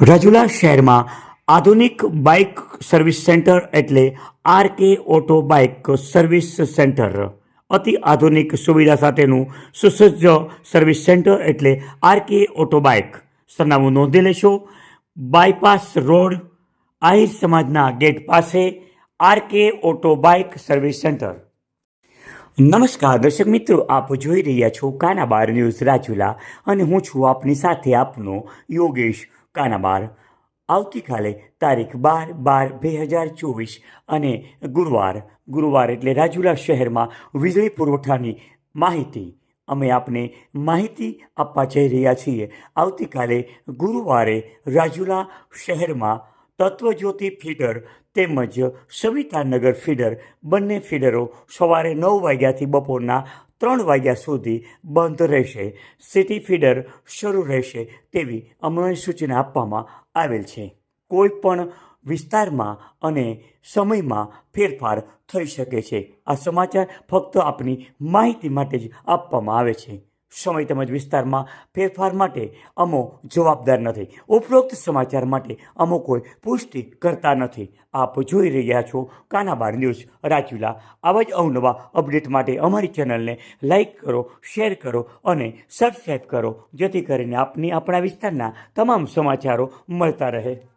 રાજુલા શહેરમાં આધુનિક bike service centre એટલે R K auto bike service centre. અતિ આધુનિક સુવિધા સાથેનું સુસજ્જ સર્વિસ સેન્ટર એટલે આર કે ઓટો બાઇક. સરનામું નોંધી લેશો. બાયપાસ રોડ, આહિર સમાજના ગેટ પાસે R K auto bike service centre. નમસ્કાર, દર્શક મિત્રો, આપ જોઈ રહ્યા છો કાનાબાર ન્યૂઝ રાજુલા અને હું છું આપની સાથે આપનો યોગેશ કાનાબાર. આવતીકાલે તારીખ બાર બાર બે હજાર ચોવીસ અને ગુરુવાર. ગુરુવાર એટલે રાજુલા શહેરમાં વીજળી પુરવઠાની માહિતી. અમે આપને માહિતી આપવા જઈ રહ્યા છીએ. આવતીકાલે ગુરુવારે રાજુલા શહેરમાં તત્વજ્યોતિ ફીડર તેમજ સવિતાનગર ફીડર બંને ફીડરો સવારે નવ વાગ્યાથી બપોરના ત્રણ વાગ્યા સુધી બંધ રહેશે. સિટી ફીડર શરૂ રહેશે તેવી અમને સૂચના આપવામાં આવેલ છે. કોઈ પણ વિસ્તારમાં અને સમયમાં ફેરફાર થઈ શકે છે. આ સમાચાર ફક્ત આપની માહિતી માટે જ આપવામાં આવે છે. સમય તેમજ વિસ્તારમાં ફેરફાર માટે અમો જવાબદાર નથી. ઉપરોક્ત સમાચાર માટે અમો કોઈ પુષ્ટિ કરતા નથી. આપ જોઈ રહ્યા છો કાનાબાર ન્યૂઝ રાજુલા. આવા જ અવનવા અપડેટ માટે અમારી ચેનલને લાઈક કરો, શેર કરો અને સબસ્ક્રાઈબ કરો. જેથી કરીને આપની આપણા વિસ્તારના તમામ સમાચારો મળતા રહે.